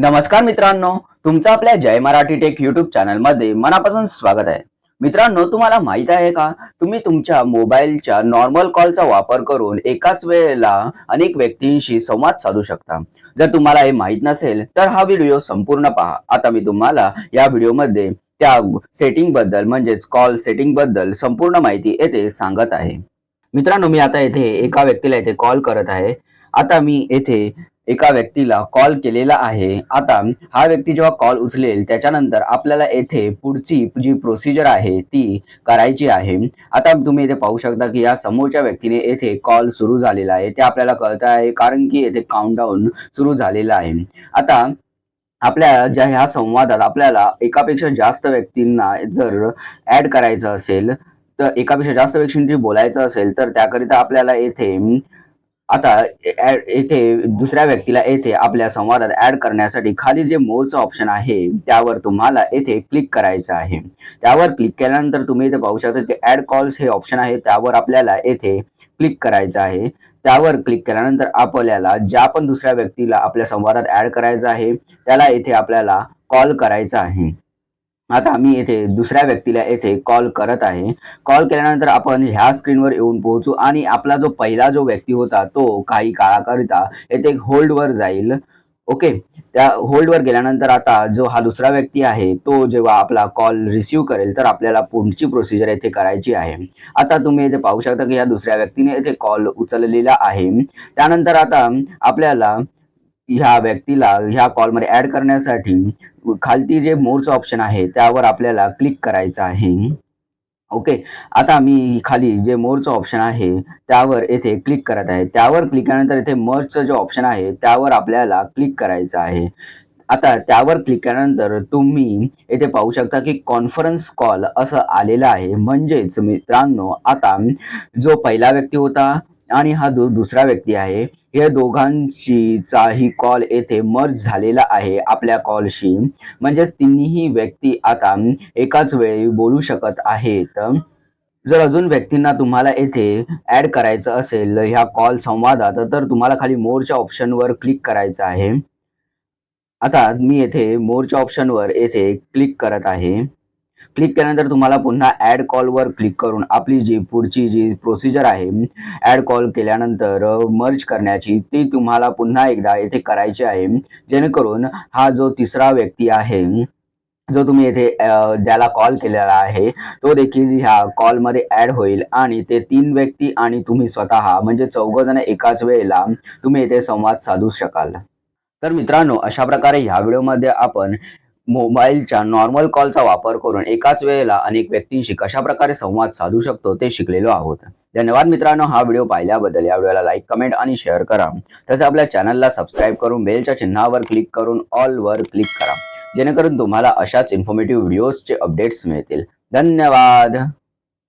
नमस्कार मित्रांनो तुमचं आपल्या जय मराठी टेक युट्यूब चॅनलमध्ये मनापासून स्वागत आहे. मित्रांनो तुम्हाला माहीत आहे का? तुम्ही तुमच्या मोबाईलच्या नॉर्मल कॉलचा वापर करून एकाच वेळेला अनेक व्यक्तींशी संवाद साधू शकता. जर तुम्हाला हे माहीत नसेल तर हा व्हिडिओ संपूर्ण पहा. आता मी तुम्हाला या व्हिडिओमध्ये त्या सेटिंगबद्दल म्हणजेच कॉल सेटिंगबद्दल संपूर्ण माहिती येथे सांगत आहे. मित्रांनो मी आता येथे एका व्यक्तीला येथे कॉल करत आहे. आता मी येथे एका व्यक्तीला कॉल केलेला आहे. आता हा व्यक्ती जेव्हा कॉल उचलेल त्याच्यानंतर आपल्याला येथे पुढची जी प्रोसिजर आहे ती करायची आहे. आता तुम्ही इथे पाहू शकता की या समोरच्या व्यक्तीने येथे कॉल सुरू झालेला आहे. ते आपल्याला कळत आहे कारण की येथे काउंटडाऊन सुरू झालेला आहे. आता आपल्या ज्या ह्या संवादात आपल्याला एकापेक्षा जास्त व्यक्तींना जर ऍड करायचं असेल तर एकापेक्षा जास्त व्यक्तींशी बोलायचं असेल तर त्याकरिता आपल्याला येथे आता येथे दुसऱ्या व्यक्तीला येथे आपल्या संवादात ऍड करण्यासाठी खाली जे मोरचं ऑप्शन आहे त्यावर तुम्हाला येथे क्लिक करायचं आहे. त्यावर क्लिक केल्यानंतर तुम्ही इथे पाहू शकता की ऍड कॉल्स हे ऑप्शन आहे त्यावर आपल्याला येथे क्लिक करायचं आहे. त्यावर क्लिक केल्यानंतर आपल्याला ज्या पण दुसऱ्या व्यक्तीला आपल्या संवादात ऍड करायचं आहे त्याला येथे आपल्याला कॉल करायचा आहे. आता मी येथे दुसऱ्या व्यक्तीला येथे कॉल करत आहे. कॉल केल्यानंतर आपण ह्या स्क्रीनवर येऊन पोहोचू आणि आपला जो पहिला जो व्यक्ती होता तो काही काळाकरिता येथे होल्डवर जाईल. ओके त्या होल्डवर गेल्यानंतर आता जो हा दुसरा व्यक्ती आहे तो जेव्हा आपला कॉल रिसीव करेल तर आपल्याला पुढची प्रोसिजर येथे करायची आहे. आता तुम्ही येथे पाहू शकता की या दुसऱ्या व्यक्तीने येथे कॉल उचललेला आहे. त्यानंतर आता आपल्याला ह्या व्यक्तीला ह्या कॉलमध्ये ऍड करण्यासाठी खालती जे मोरचं ऑप्शन आहे त्यावर आपल्याला क्लिक करायचं आहे. ओके? आता मी खाली जे मोरचं ऑप्शन आहे त्यावर येथे क्लिक करत आहे. त्यावर क्लिक केल्यानंतर इथे मर्चचं जे ऑप्शन आहे त्यावर आपल्याला क्लिक करायचं आहे. आता त्यावर क्लिक केल्यानंतर तुम्ही येथे पाहू शकता की कॉन्फरन्स कॉल असं आलेलं आहे. म्हणजेच मित्रांनो आता जो पहिला व्यक्ती होता आणि हा दु दुसरा व्यक्ती आहे. या दोघांचीचा ही कॉल येथे मर्ज झालेला आहे आपल्या कॉलशी म्हणजेच तिन्ही व्यक्ती आता एकाच वेळी बोलू शकत आहेत. जर अजून व्यक्तींना तुम्हाला येथे ऍड करायचं असेल ह्या कॉल संवादात तर तुम्हाला खाली मोरच्या ऑप्शनवर क्लिक करायचं आहे. आता मी येथे मोरच्या ऑप्शनवर येथे क्लिक करत आहे. क्लिक केल्यानंतर तुम्हाला पुन्हा ऍड कॉलवर क्लिक करून आपली जी पुढची जी प्रोसिजर आहे ऍड कॉल केल्यानंतर मर्ज करण्याची ती तुम्हाला पुन्हा एकदा येथे करायची आहे. जेणेकरून हा जो तिसरा व्यक्ती आहे जो तुम्ही येथे ज्याला कॉल केलेला आहे तो देखील ह्या कॉलमध्ये ऍड होईल आणि ते तीन व्यक्ती आणि तुम्ही स्वतः म्हणजे चौघजण एकाच वेळेला तुम्ही येथे संवाद साधू शकाल. तर मित्रांनो अशा प्रकारे ह्या व्हिडिओमध्ये आपण मोबाईलच्या नॉर्मल कॉलचा वापर करून एकाच वेळेला अनेक व्यक्तींशी कशा प्रकारे संवाद साधू शकतो ते शिकलेलो आहोत. धन्यवाद मित्रांनो हा व्हिडिओ पाहिल्याबद्दल या व्हिडिओला लाईक कमेंट आणि शेअर करा. तसेच आपल्या चॅनलला सबस्क्राईब करून बेलच्या चिन्हावर क्लिक करून ऑलवर क्लिक करा. जेणेकरून तुम्हाला अशाच इन्फॉर्मेटिव्ह व्हिडिओजचे अपडेट्स मिळतील. धन्यवाद!